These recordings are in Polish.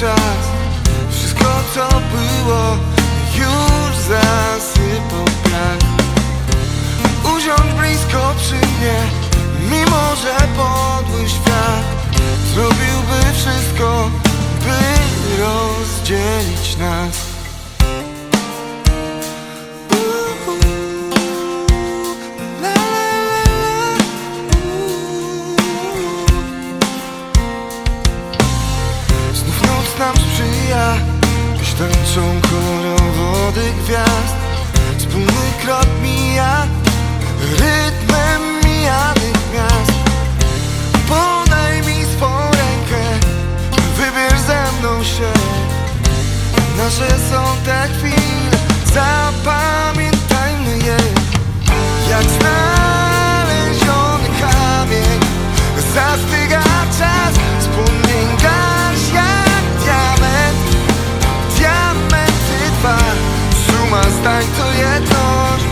czas. Wszystko co było już zasypał piach Usiądź blisko przy mnie Mimo, że podły świat Zrobiłby wszystko, by rozdzielić nas. Nam sprzyja. Gdyś tańczą gwiazd. Wspólny krok mija Rytmem mijanych miast. Podaj mi swą rękę Wybierz ze mną się. Nasze są te chwile Ktoś,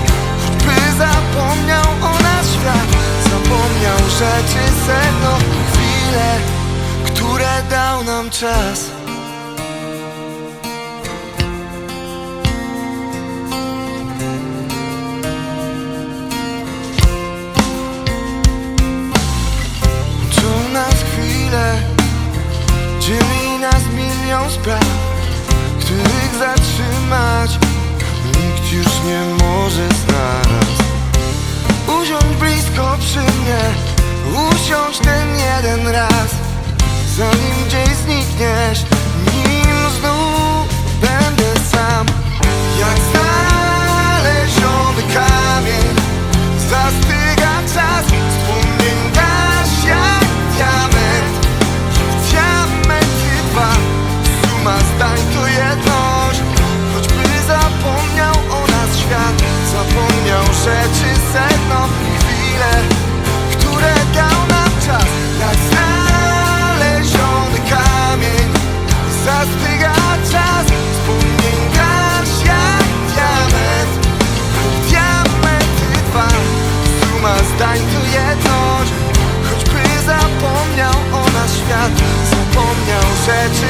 zapomniał o nas świat. Zapomniał rzeczy sedno Chwile, które dał nam czas. Czuł nas chwile Dzieli nas milion spraw. wciąż ten jeden raz Zanim gdzieś znikniesz. tańcuje dość Choćby zapomniał o nas świat Zapomniał rzeczy